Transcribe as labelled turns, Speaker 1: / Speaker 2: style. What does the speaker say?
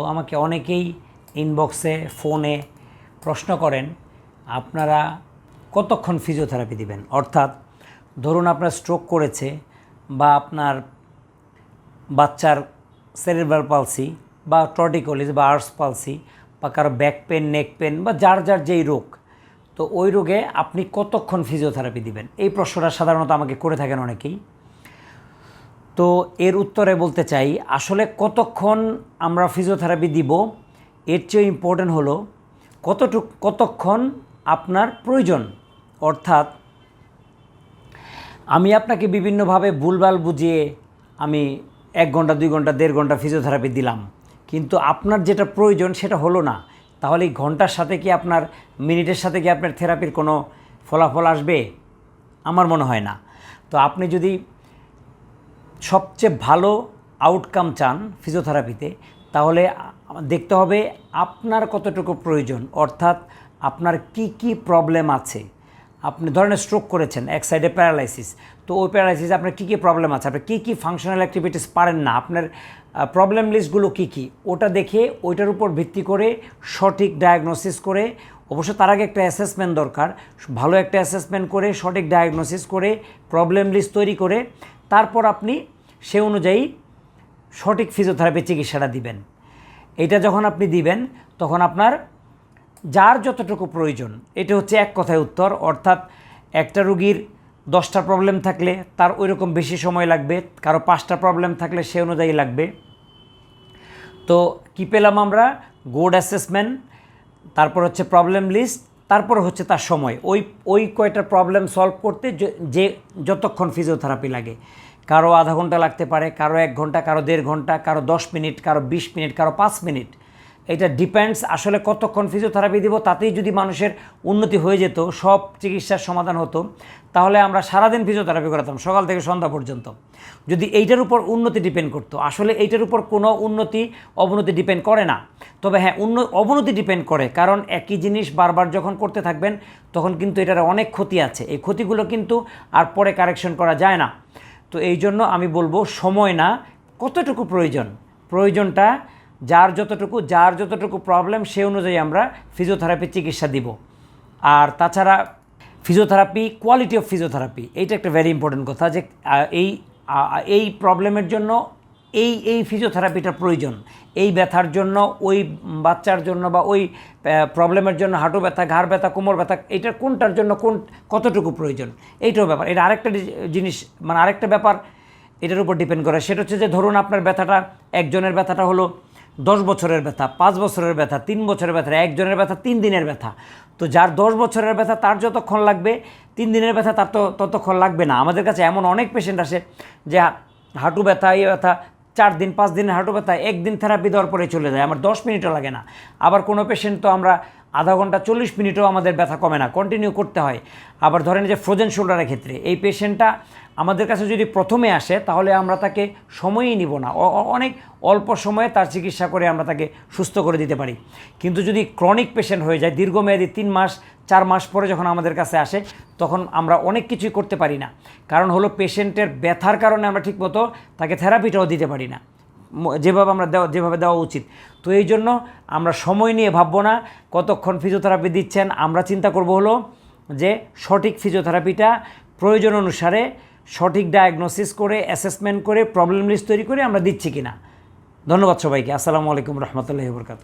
Speaker 1: তো আমাকে অনেকেই ইনবক্সে ফোনে প্রশ্ন করেন, আপনারা কতক্ষণ ফিজিওথেরাপি দিবেন? অর্থাৎ ধরুন আপনার স্ট্রোক করেছে বা আপনার বাচ্চার সেরেব্রাল পালসি বা টর্টিকলিস বা আর্স পালসি বা কারও ব্যাক পেন নেক পেন বা যার যার যেই রোগ, তো ওই রোগে আপনি কতক্ষণ ফিজিওথেরাপি দিবেন? এই প্রশ্নটা সাধারণত আমাকে করে থাকেন অনেকেই। তো এর উত্তরে বলতে চাই, আসলে কতক্ষণ আমরা ফিজিওথেরাপি দিব? এর চেয়ে ইম্পর্টেন্ট হলো কতটুক, কতক্ষণ আপনার প্রয়োজন? অর্থাৎ আমি আপনাকে বিভিন্নভাবে ভুলভাল বুঝিয়ে আমি এক ঘণ্টা, দুই ঘণ্টা, দেড় ঘণ্টা ফিজিওথেরাপি দিলাম। কিন্তু আপনার যেটা প্রয়োজন সেটা হলো না। তাহলে এই ঘণ্টার সাথে কি আপনার, মিনিটের সাথে কি আপনার থেরাপির কোনো ফলাফল আসবে? আমার মনে হয় না। তো আপনি যদি সবচেয়ে ভালো আউটকাম চান ফিজিওথেরাপিতে তাহলে দেখতে হবে আপনার কতটুকু প্রয়োজন। অর্থাৎ আপনার কি কি প্রবলেম আছে। আপনি ধরেন স্ট্রোক করেছেন, এক সাইডে প্যারালাইসিস তো ওই প্যারালাইসিস আপনার কী কী প্রবলেম আছে? আপনার কী কী ফাংশনাল অ্যাক্টিভিটিস পারেন না? আপনার প্রবলেম লিস্টগুলো কী কী? ওটা দেখে ওইটার উপর ভিত্তি করে সঠিক ডায়াগনোসিস করে, অবশ্য তার আগে একটা অ্যাসেসমেন্ট দরকার, ভালো একটা অ্যাসেসমেন্ট করে, সঠিক ডায়াগনোসিস করে প্রবলেম লিস্ট তৈরি করে তারপর আপনি সে অনুযায়ী সঠিক ফিজিওথেরাপি চিকিৎসাটা দিবেন। এটা যখন আপনি দিবেন, তখন আপনার যার যতটুকু প্রয়োজন, এটা হচ্ছে এক কথায় উত্তর, অর্থাৎ একটা রুগীর দশটা প্রবলেম থাকলে তার ওই রকম বেশি সময় লাগবে, কারও পাঁচটা প্রবলেম থাকলে সে অনুযায়ী লাগবে। তো কি পেলাম আমরা? গোড অ্যাসেসমেন্ট তারপর হচ্ছে প্রবলেম লিস্ট তারপর হচ্ছে তার সময়। ওই ওই কয়টা প্রবলেম সলভ করতে যে- যতক্ষণ ফিজিওথেরাপি লাগে। কারও আধা ঘণ্টা লাগতে পারে, কারও এক ঘণ্টা, কারও দেড় ঘণ্টা, কারও দশ মিনিট, কারও বিশ মিনিট, কারও পাঁচ মিনিট। এটা ডিপেন্ডস আসলে কতক্ষণ ফিজিওথেরাপি দিব, তাতেই যদি মানুষের উন্নতি হয়ে যেত, সব চিকিৎসার সমাধান হতো, তাহলে আমরা সারাদিন ফিজিওথেরাপি করাতাম, সকাল থেকে সন্ধ্যা পর্যন্ত। যদি এইটার উপর উন্নতি ডিপেন্ড করতো, আসলে এইটার উপর কোনো উন্নতি, অবনতি ডিপেন্ড করে না। তবে হ্যাঁ উন্ন, অবনতি ডিপেন্ড করে, কারণ একই জিনিস বারবার যখন করতে থাকবেন, তখন কিন্তু এটার অনেক ক্ষতি আছে। এই ক্ষতিগুলো কিন্তু আর পরে কারেকশন করা যায় না। তো এই জন্য আমি বলব, সময় না, কতটুকু প্রয়োজন? প্রয়োজনটা যার যতটুকু যার যতটুকু প্রবলেম সে অনুযায়ী আমরা ফিজিওথেরাপি চিকিৎসা দিব। আর তাছাড়া ফিজিওথেরাপি কোয়ালিটি অফ ফিজিওথেরাপি এইটা একটা ভেরি ইম্পর্টেন্ট কথা যে এই এই প্রবলেমের জন্য এই এই ফিজিওথেরাপিটা প্রয়োজন। এই ব্যথার জন্য, ওই বাচ্চার জন্য বা ওই প্রবলেমের জন্য হাঁটু ব্যথা, ঘাড় ব্যথা, কোমর ব্যথা, এইটার কোনটার জন্য কোন, কতটুকু প্রয়োজন? এইটাও ব্যাপার। এটা আরেকটা জিনিস মানে আরেকটা ব্যাপার, এটার উপর ডিপেন্ড করে। সেটা হচ্ছে যে, ধরুন আপনার ব্যথাটা, একজনের ব্যথাটা হলো দশ বছরের ব্যথা, পাঁচ বছরের ব্যথা, তিন বছরের ব্যথা, একজনের ব্যথা, তিন দিনের ব্যথা। তো যার দশ বছরের ব্যথা তার যতক্ষণ লাগবে, তিন দিনের ব্যথা তার তো ততক্ষণ লাগবে না। আমাদের কাছে এমন অনেক পেশেন্ট আসে যে হাঁটু ব্যথা এই ব্যথা, চার দিন, পাঁচ দিনের হাঁটু ব্যথা, একদিন থেরাপি দেওয়ার পরে চলে যায়। আমার দশ মিনিটও লাগে না। আবার কোনো পেশেন্ট তো আমরা আধা ঘণ্টা চল্লিশ মিনিটও আমাদের ব্যথা কমে না কন্টিনিউ করতে হয়। আবার ধরেন যে ফ্রোজেন শোল্ডারের ক্ষেত্রে, এই পেশেন্টটা আমাদের কাছে যদি প্রথমে আসে, তাহলে আমরা তাকে সময়ই নিব না। অনেক অল্প সময়ে তার চিকিৎসা করে আমরা তাকে সুস্থ করে দিতে পারি। কিন্তু যদি ক্রনিক পেশেন্ট হয়ে যায়, দীর্ঘমেয়াদী তিন মাস, চার মাস পরে যখন আমাদের কাছে আসে, তখন আমরা অনেক কিছুই করতে পারি না। কারণ হলো পেশেন্টের ব্যথার কারণে আমরা ঠিকমতো তাকে থেরাপিটাও দিতে পারি না। যেভাবে আমরা দেওয়া যেভাবে দেওয়া উচিত। তো এই জন্য আমরা সময় নিয়ে ভাববো না, কতক্ষণ ফিজিওথেরাপি দিচ্ছেন, আমরা চিন্তা করব হলো যে সঠিক ফিজিওথেরাপিটা প্রয়োজন অনুসারে সঠিক ডায়াগনোসিস করে অ্যাসেসমেন্ট করে প্রবলেম লিস্ট তৈরি করে আমরা দিচ্ছি কি না ধন্যবাদ সবাইকে। আসসালামু আলাইকুম রহমতুল্লাহ বরকাত